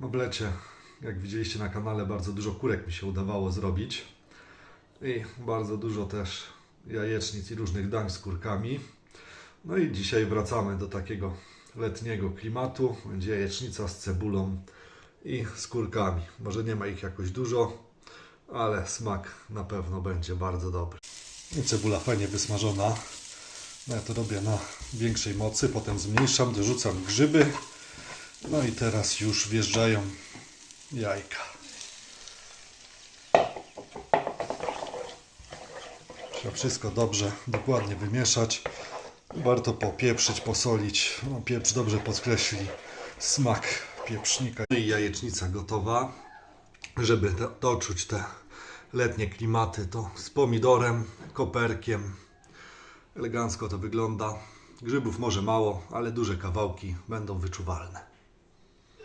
W oblecie, jak widzieliście na kanale, bardzo dużo kurek mi się udawało zrobić. I bardzo dużo też jajecznic i różnych dań z kurkami. No i dzisiaj wracamy do takiego letniego klimatu. Będzie jajecznica z cebulą i z kurkami. Może nie ma ich jakoś dużo, ale smak na pewno będzie bardzo dobry. I cebula fajnie wysmażona. No Ja to robię na większej mocy, potem zmniejszam, dorzucam grzyby. No i teraz już wjeżdżają jajka. Trzeba wszystko dobrze, dokładnie wymieszać. Warto popieprzyć, posolić. No, pieprz dobrze podkreśli smak pieprznika. No I jajecznica gotowa. Żeby do- doczuć te letnie klimaty, to z pomidorem, koperkiem. Elegancko to wygląda. Grzybów może mało, ale duże kawałki będą wyczuwalne.